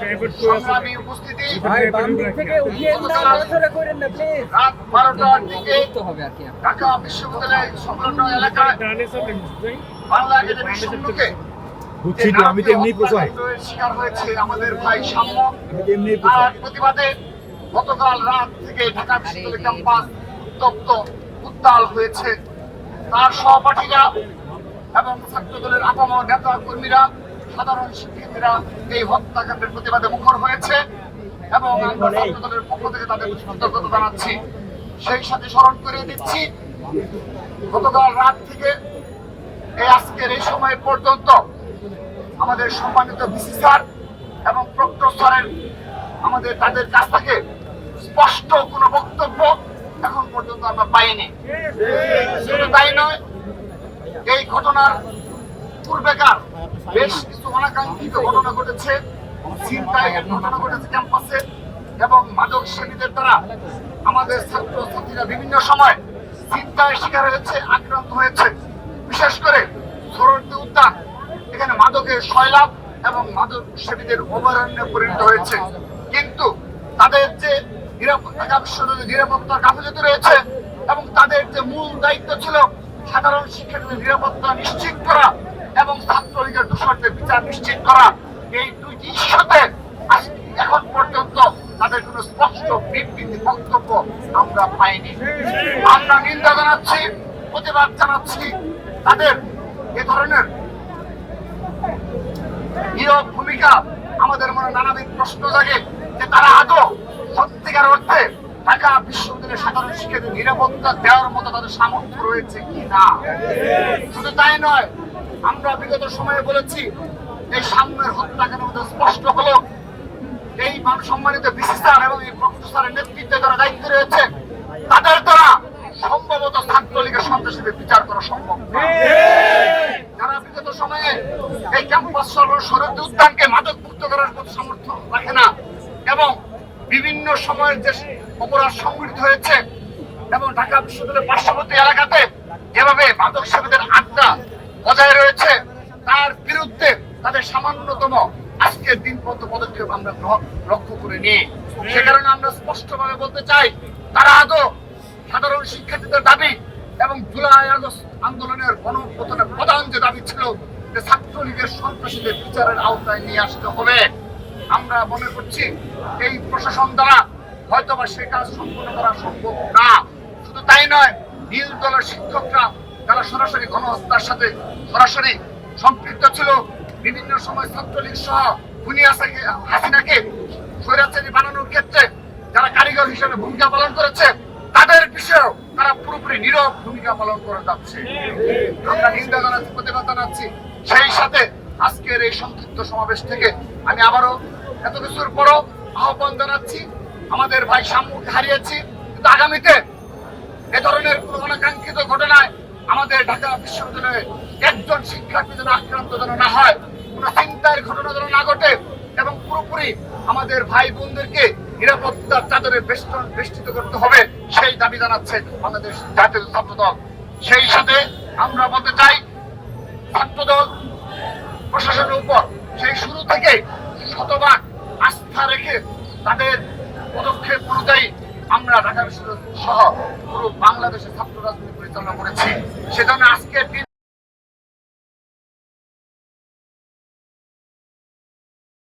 সংগ্রামী উপস্থিতি রাত বারোটার দিকে ঢাকা বিশ্ববিদ্যালয় সংলগ্ন এলাকায় বাংলা একাডেমির সম্মুখে বুঝছি তো আমি তো এমনি শিকার হয়েছে আমাদের ভাই সাম্য। এমনি প্রতিবাদে গতকাল রাত থেকে ঢাকা বিশ্ববিদ্যালয় ক্যাম্পাস উত্তপ্ত উত্তাল হয়েছে। তার সহপাঠীরা এবং ছাত্র দলের আপামর নেতা কর্মীরা সাধারণ শিক্ষার্থীরা এই হত্যাকাণ্ডের প্রতিবাদে মুখর হয়েছে এবং আমরা ছাত্র পক্ষ থেকে তাদের কৃতজ্ঞতা জানাচ্ছি। সেই সাথে স্মরণ করিয়ে দিচ্ছি গতকাল রাত থেকে এই আজকের এই সময় পর্যন্ত আমাদের সম্মানিত বিসি স্যার এবং প্রক্টর স্যারের আমাদের তাদের কাছ থেকে স্পষ্ট কোনো বক্তব্য এখন পর্যন্ত আমরা পাইনি। শুধু তাই নয় এই ঘটনার পূর্বেকার বেশ কিছু অনাকাঙ্ক্ষিত ঘটনা ঘটেছে। ছিনতাইয়ের ঘটনা ঘটেছে ক্যাম্পাসে এবং মাদক সেবীদের দ্বারা আমাদের ছাত্র ছাত্রীরা বিভিন্ন সময় ছিনতাইয়ের শিকার হয়েছে, আক্রান্ত হয়েছে। বিশেষ করে সরস্বতী উদ্যান, এখানে মাদকের শৈলাভ এবং মাদক সেবীদের অভয়ারণ্যে পরিণত হয়েছে। কিন্তু তাদের যে নিরাপত্তা নিরাপত্তা গাফিলতি রয়েছে এবং তাদের যে মূল দায়িত্ব ছিল সাধারণ শিক্ষার্থীদের নিরাপত্তা নিশ্চিত করা এবং ছাত্রলীগের দোষরদের বিচার নিশ্চিত করা এই দুইটি ইস্যুতে এখন পর্যন্ত তাদের কোনো স্পষ্ট বিবৃতি বক্তব্য আমরা পাইনি। আমরা নিন্দা জানাচ্ছি, প্রতিবাদ জানাচ্ছি তাদের এ ধরনের নীরব ভূমিকা আমাদের মনে নানাবিধ প্রশ্ন জাগে যে তারা আদৌ সত্যিকার অর্থে ঢাকা বিশ্ববিদ্যালয়ের সাধারণ শিক্ষার্থীদের নিরাপত্তা দেওয়ার মতো তাদের সামর্থ্য রয়েছে কি না শুধু তাই নয় আমরা বিগত সময়ে বলেছি, এই সামনের হত্যাকাণ্ডের মধ্যে স্পষ্ট হলো, এই মান সম্মানিত বিসি এবং এই প্রফেসর স্যারের নেতৃত্বে যারা দায়িত্ব রয়েছে, তাদের দ্বারা সম্ভবত ছাত্রলীগের সন্ত্রাসীদের বিচার করা সম্ভব যারা বিগত সময়ে এই ক্যাম্পাস শরৎ উদ্যানকে মাদক মুক্ত করার মতো সামর্থ্য রাখে না এবং বিভিন্ন সময়ের যে অপরাধ সংঘটিত হয়েছে, এবং ঢাকা বিশ্ববিদ্যালয়ের পার্শ্ববর্তী এলাকাতে যেভাবে মাদক সেবীদের আড্ডা বজায় রয়েছে। তার বিরুদ্ধে তাদের সামান্যতম আজকের দিন পর্যন্ত পদক্ষেপ আমরা লক্ষ্য করে নিই। সে কারণে আমরা স্পষ্টভাবে বলতে চাই, তারা আদৌ সাধারণ শিক্ষার্থীদের দাবি এবং জুলাই আগস্ট আন্দোলনের গণপ্রথনের প্রধান যে দাবি ছিল, যে ছাত্রলীগের সন্ত্রাসীদের বিচারের আওতায় নিয়ে আসতে হবে। আমরা মনে করছি এই প্রশাসন দ্বারা হয়তো বা সে কাজ সম্পূর্ণ করা সম্ভব না। শুধু তাই নয়, নীল দলের শিক্ষকরা যারা সরাসরি গণহত্যার সাথে সরাসরি সম্পৃক্ত ছিল বিভিন্ন সময় ছাত্রলীগ সহ দুনিয়া হাসিনাকে, স্বৈরাচারী বানানোর ক্ষেত্রে যারা কারিগর হিসেবে ভূমিকা পালন করেছে, তাদের বিষয়েও তারা পুরোপুরি নীরব ভূমিকা পালন করে যাচ্ছে। আমরা নিন্দা জানাচ্ছি, প্রতিবাদ জানাচ্ছি। সেই সাথে আজকের এই সংক্ষিপ্ত সমাবেশ থেকে আমি আবারও এত কিছুর পরও আহ্বান জানাচ্ছি। আমাদের ভাই সাম্যকে হারিয়েছি। কিন্তু আগামীতে এ ধরনের কোন অনাকাঙ্ক্ষিত ঘটনায় আমাদের ঢাকা বিশ্ববিদ্যালয়ে একজন শিক্ষার্থী যেন আক্রান্ত যেন না হয়, কোন চিন্তার ঘটনা যেন না ঘটে এবং পুরোপুরি আমাদের ভাই বোনদেরকে নিরাপত্তার চাদরে বেষ্টন বেষ্টিত করতে হবে, সেই দাবি জানাচ্ছে বাংলাদেশ জাতীয় ছাত্র দল সেই সাথে আমরা বলতে চাই, ছাত্রদল প্রশাসনের উপর সেই শুরু থেকে শতভাগ আস্থা রেখে তাদের পদক্ষেপ অনুযায়ী আমরা ঢাকা বিশ্ববিদ্যালয় সহ পুরো বাংলাদেশের ছাত্র রাজনীতি পরিচালনা করেছি। সেজন্য আজকের দিন